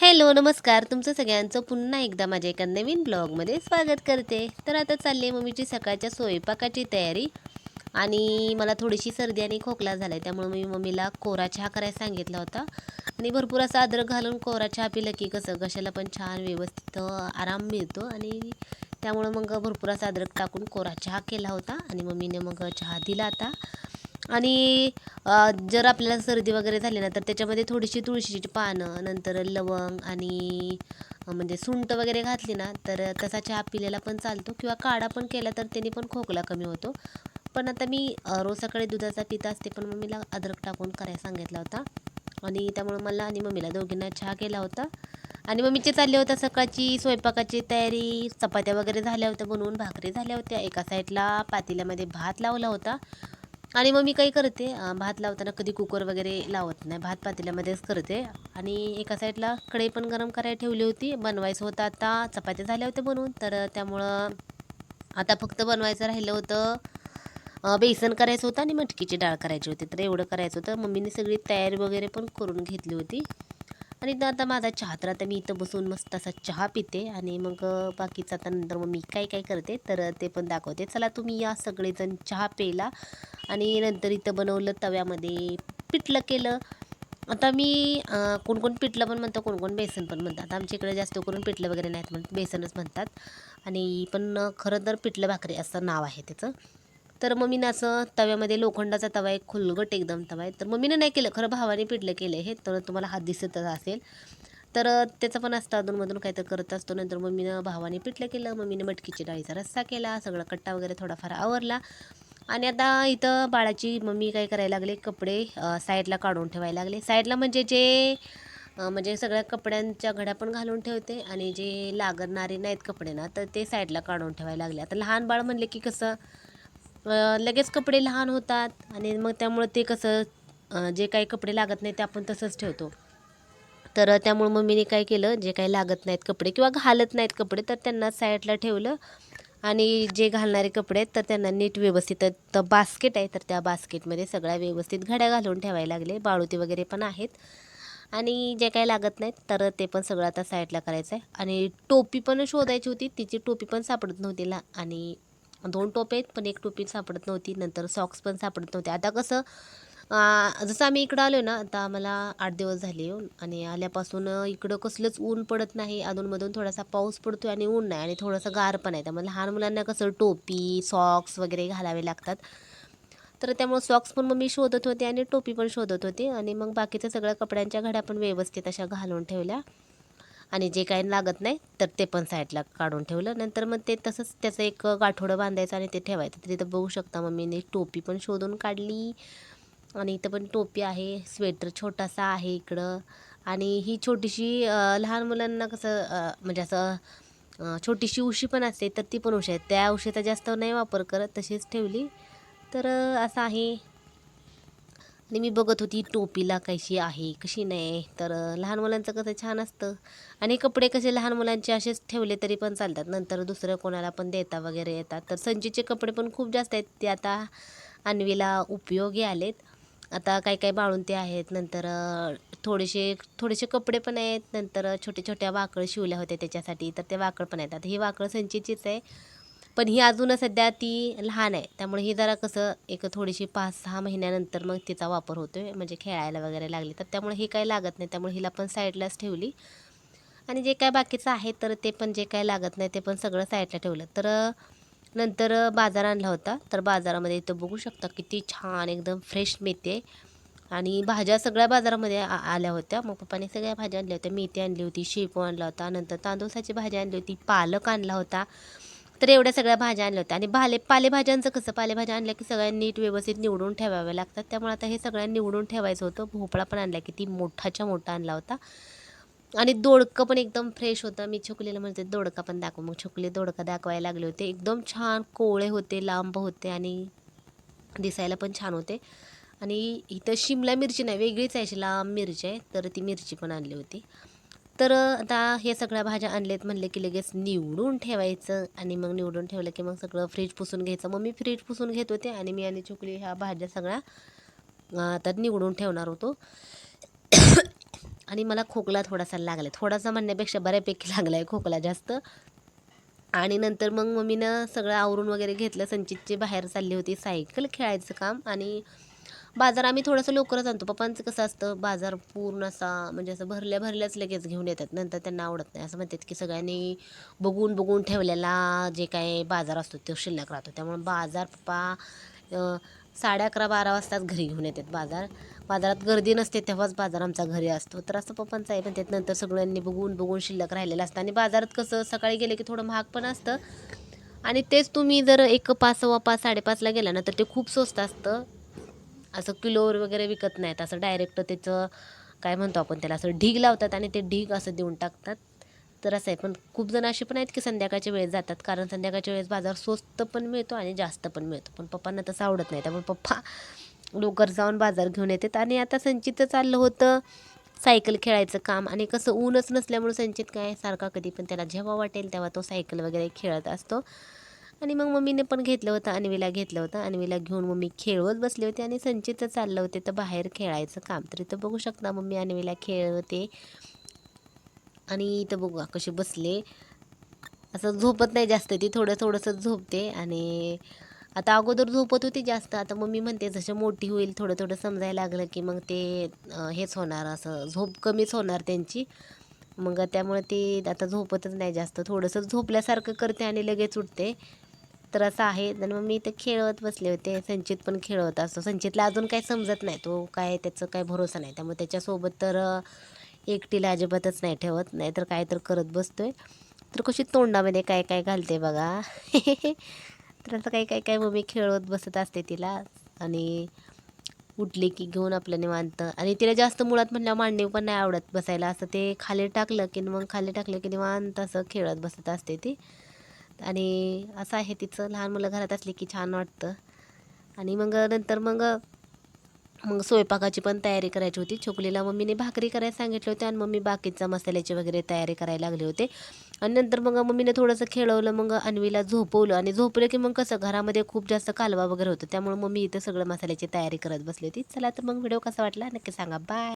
Hello नमस्कार. तुमचं सगळ्यांचं पुन्हा एकदा माझ्या एका नवीन ब्लॉगमध्ये स्वागत करते. तर आता चालली आहे मम्मीची सकाळच्या स्वयंपाकाची तयारी आणि मला थोडीशी सर्दी आणि खोकला झाला आहे त्यामुळे मी मम्मीला कोरा चहा करायला सांगितला होता. आणि भरपूर असा अद्रक घालून कोरा चहा पिलं की कसं कशाला पण छान व्यवस्थित आराम मिळतो. आणि त्यामुळं मग भरपूर असा अद्रक टाकून कोरा चहा केला होता आणि मम्मीने मग चहा दिला आता. आणि जर आपल्याला सर्दी वगैरे झाली ना तर त्याच्यामध्ये थोडीशी तुळशीची पानं नंतर लवंग आणि म्हणजे सुंठ वगैरे घातली ना तर तसा चहा पिलेला पण चालतो किंवा काढा पण केला तर त्याने पण खोकला कमी होतो. पण आता मी रोज सकाळी दुधाचा पित असते पण मम्मीला अद्रक टाकून करायला सांगितला होता. आणि त्यामुळे मला आणि मम्मीला दोघींना चहा केला होता. आणि मम्मीचे चालले होता सकाळची स्वयंपाकाची तयारी चपात्या वगैरे झाल्या होत्या बनवून भाकरी झाल्या होत्या. एका साईडला पातेल्यामध्ये भात लावला होता. आणि मग मी काही करते भात लावताना कधी कुकर वगैरे लावत नाही. भात पातेल्यामध्येच करते. आणि एका साईडला कढई पण गरम करायला ठेवली होती. बनवायचं होतं आता. चपात्या झाल्या होत्या बनवून. तर त्यामुळं आता फक्त बनवायचं राहिलं होतं. बेसन करायचं होतं आणि मटकीची डाळ करायची होती. तर एवढं करायचं होतं. मम्मीने सगळी तयारी वगैरे पण करून घेतली होती. आणि इथं आता माझा चहा तर आता मी इथं बसून मस्त असा चहा पिते आणि मग बाकीचं आता नंतर मग मी काय काय करते तर ते पण दाखवते. चला तुम्ही या सगळेजण चहा प्यायला आणि नंतर इथं बनवलं तव्यामध्ये पिठलं केलं. आता मी कोणकोण कोण कोण पिठलं पण म्हणतं कोण कोण बेसन पण म्हणतात. आमच्या इकडे जास्त करून पिठलं वगैरे नाहीत म्हणत बेसनच म्हणतात. आणि पण खरं तर पिठलं भाकरी असं नाव आहे त्याचं. तर मम्मीनं असं तव्यामध्ये लोखंडाचा तवा आहे खुलगट एकदम तवा आहे. तर मम्मीनं नाही केलं खरं भावाने पिठलं केलं हे तर तुम्हाला हात दिसतच असेल. तर त्याचं पण असतं अधूनमधून काहीतरी करत असतो. नंतर मम्मीनं भावाने पिठलं केलं मम्मीनं मटकीची डाळीचा रस्सा केला सगळा कट्टा वगैरे थोडाफार आवरला. आणि आता इथं बाळाची मम्मी काय करायला लागले कपडे साईडला काढून ठेवायला लागले. साईडला म्हणजे जे म्हणजे सगळ्या कपड्यांच्या घड्या पण घालून ठेवते आणि जे लागणारे नाहीत कपडे ना तर ते साईडला काढून ठेवायला लागले. आता लहान बाळ म्हणले की कसं लगेच कपडे लहान होतात आणि मग त्यामुळं ते कसं जे काही कपडे लागत नाही ते आपण तसंच ठेवतो. तर त्यामुळे मम्मीने काय केलं जे काही लागत नाहीत कपडे किंवा घालत नाहीत कपडे तर त्यांना साईडला ठेवलं आणि जे घालणारे कपडे आहेत तर त्यांना नीट व्यवस्थित तर बास्केट आहे तर त्या बास्केटमध्ये सगळ्या व्यवस्थित घड्या घालून ठेवायला लागले. बाळूती वगैरे पण आहेत. आणि जे काही लागत नाहीत तर ते पण सगळं आता साईडला करायचं आहे. आणि टोपी पण शोधायची होती तिची टोपी पण सापडत नव्हती ला आणि दोन टोपे आहेत पण एक टोपी सापडत नव्हती नंतर सॉक्स पण सापडत नव्हते. आता कसं जसं आम्ही इकडं आलो ना आता आम्हाला आठ दिवस झाले येऊन आणि आल्यापासून इकडं कसलंच ऊन पडत नाही. अधूनमधून थोडासा पाऊस पडतो आणि ऊन नाही आणि थोडंसं गार पण आहे. त्यामुळे लहान मुलांना कसं टोपी सॉक्स वगैरे घालावे लागतात. तर त्यामुळे सॉक्स पण मग मी शोधत होते आणि टोपी पण शोधत होते. आणि मग बाकीच्या सगळ्या कपड्यांच्या घड्या पण व्यवस्थित अशा घालून ठेवल्या. आणि जे काही लागत नाही तर ते पण साईडला काढून ठेवलं. नंतर मग ते तसंच त्याचं एक गाठोडं बांधायचं आणि ते ठेवायचं. तर तिथं बघू शकता मम्मीने टोपी पण शोधून काढली. आणि इथं पण टोपी आहे स्वेटर छोटासा आहे इकडं. आणि ही छोटीशी लहान मुलांना कसं म्हणजे असं छोटीशी उशी पण असते तर ती पण उशी आहे. त्या उशीचा जास्त नाही वापर करत तशीच ठेवली. तर असं आहे. आणि मी बघत होती टोपीला कशी आहे कशी नाही. तर लहान मुलांचं कसं छान असतं. आणि कपडे कसे लहान मुलांचे असेच ठेवले तरी पण चालतात. नंतर दुसरं कोणाला पण देता वगैरे येतात. तर संजीचे कपडे पण खूप जास्त आहेत. ते आता अन्वीला उपयोगी आलेत. आता काही काही बाळूंते आहेत. नंतर थोडेसे थोडेसे कपडे पण आहेत. नंतर छोटे छोट्या वाकळ शिवल्या होत्या त्याच्यासाठी. तर ते वाकळ पण आहेत. आता ही वाकळ संचीचीच आहे. पण ही अजून सध्या ती लहान आहे. त्यामुळे ही जरा कसं एक थोडीशी पाच सहा महिन्यानंतर मग तिचा वापर होतोय. म्हणजे खेळायला वगैरे लागली तर त्यामुळे ही काही लागत नाही. त्यामुळे हिला पण साईडलाच ठेवली. आणि जे काय बाकीचं आहे तर ते पण जे काय लागत नाही ते पण सगळं साईडला ठेवलं. तर नंतर बाजार आणला होता. तर बाजारामध्ये इथं बघू शकता किती छान एकदम फ्रेश मेथी आहे. आणि भाज्या सगळ्या बाजारामध्ये आ आल्या होत्या. मग पप्पाने सगळ्या भाज्या आणल्या होत्या. मेथी आणली होती शेपू आणला होता. नंतर तांदूळाची भाजी आणली होती. पालक आणला होता. तर एवढ्या सगळ्या भाज्या आणल्या होत्या. आणि भाले पालेभाज्यांचं कसं पालेभाज्या आणल्या की सगळ्या नीट व्यवस्थित निवडून ठेवाव्या लागतात. त्यामुळे आता हे सगळ्या निवडून ठेवायचं होतं. भोपळा पण आणला किती मोठाच्या मोठा आणला होता. आणि दोडकं पण एकदम फ्रेश होतं. मी छोकलीला म्हणते दोडका पण दाखव. मग छोकली दोडका दाखवायला लागले होते. एकदम छान कोवळे होते लांब होते आणि दिसायला पण छान होते. आणि इथं शिमला मिरची नाही वेगळीच आहे अशी लांब मिरची आहे. तर ती मिरची पण आणली होती. तर आता हे सगळ्या भाज्या आणलेत म्हणले की लगेच निवडून ठेवायचं आणि मग निवडून ठेवलं की मग सगळं फ्रीज पुसून घ्यायचं. मग मी फ्रीज पुसून घेत होते आणि मी आणि छोकली ह्या भाज्या सगळ्या अं, आता निवडून ठेवणार होतो. आणि मला खोकला थोडासा लागला थोडासा म्हणण्यापेक्षा बऱ्यापैकी लागला आहे खोकला जास्त. आणि नंतर मग मम्मीनं सगळं आवरून वगैरे घेतलं. संचितची बाहेर चालली होती सायकल खेळायचं काम आणि बाजार आम्ही थोडंसं लवकरच आणतो. पप्पांचं कसं असतं बाजार पूर्ण असा म्हणजे असं भरल्या भरल्याच लगेच घेऊन येतात. नंतर त्यांना आवडत नाही. असं म्हणतात की सगळ्यांनी बघून बघून ठेवलेला जे काय बाजार असतो तो शिल्लक राहतो. त्यामुळे बाजार पप्पा साडे अकरा बारा वाजताच घरी घेऊन येतात बाजार. बाजारात गर्दी नसते तेव्हाच बाजार आमचा घरी असतो. तर असं पप्पांचं आहे पण त्यात नंतर सगळ्यांनी बघून बघून शिल्लक राहिलेलं असतं. आणि बाजारात कसं सकाळी गेले की थोडं महाग पण असतं. आणि तेच तुम्ही जर एक पाच सव्वा पाच साडेपाचला गेला ना तर ते खूप स्वस्त असतं. असं किलोवर वगैरे विकत नाहीत. असं डायरेक्ट त्याचं काय म्हणतो आपण त्याला असं ढीग लावतात आणि ते ढीग असं देऊन टाकतात. तर असं आहे. पण खूप जण असे पण आहेत की संध्याकाळच्या वेळेस जातात. कारण संध्याकाळच्या वेळेस बाजार स्वस्त पण मिळतो आणि जास्त पण मिळतो. पण पप्पांना तसं आवडत नाही. त्यामुळे पप्पा लवकर जाऊन बाजार घेऊन येतात. आणि आता संचितचं चाललं होतं सायकल खेळायचं काम. आणि कसं ऊनच नसल्यामुळे संचित काय सारखा कधी पण त्याला जेव्हा वाटेल तेव्हा तो सायकल वगैरे खेळत असतो. आणि मग मम्मीने पण घेतलं होतं अन्वीला घेतलं होतं. अन्वीला घेऊन मम्मी खेळवत बसले होते आणि संचितचं चाललं होते तर बाहेर खेळायचं काम. तर इथं बघू शकता मम्मी अन्वीला खेळवते. आणि इथं बघू कसे बसले. असं झोपत नाही जास्त ती थोडं थोडंसं झोपते. आणि आता अगोदर झोपत होती जास्त. आता मम्मी म्हणते जसं मोठी होईल थोडं थोडं समजायला लागलं की मग ते हेच होणार. असं झोप कमीच होणार त्यांची. मग त्यामुळे ती आता झोपतच नाही जास्त. थोडंसं झोपल्यासारखं करते आणि लगेच उठते. तर असं आहे. आणि मग मी ते खेळत बसले होते. संचित पण खेळत असतो. संचितला अजून काही समजत नाही. तो काय त्याचं काय भरोसा नाही. त्यामुळे त्याच्यासोबत तर एकटीला अजिबातच नाही ठेवत. नाही तर काय तर करत बसतो आहे तर कशी तोंडामध्ये काय काय घालते बघा. तर असं काही काय काय मग मी खेळत बसत असते तिला. आणि उठली की घेऊन आपलं निवांत. आणि तिला जास्त मुळात म्हणल्यावर मांडणी पण नाही आवडत बसायला. असं ते खाली टाकलं की मग खाली टाकलं की निवांत असं खेळत बसत असते ती. आणि असं आहे तिचं लहान मुलं घरात असली की छान वाटतं. आणि मग नंतर मग मग स्वयंपाकाची पण तयारी करायची होती. छोकलीला मम्मीने भाकरी करायला सांगितले होते आणि मम्मी बाकीचा मसाल्याची वगैरे तयारी करायला लागले होते. आणि नंतर मग मम्मीने थोडंसं खेळवलं मग अन्वीला झोपवलं. आणि झोपलं की मग कसं घरामध्ये खूप जास्त कालवा वगैरे होतं. त्यामुळे मम्मी इथं सगळं मसाल्याची तयारी करत बसली होती. चला तर मग व्हिडिओ कसा वाटला नक्की सांगा. बाय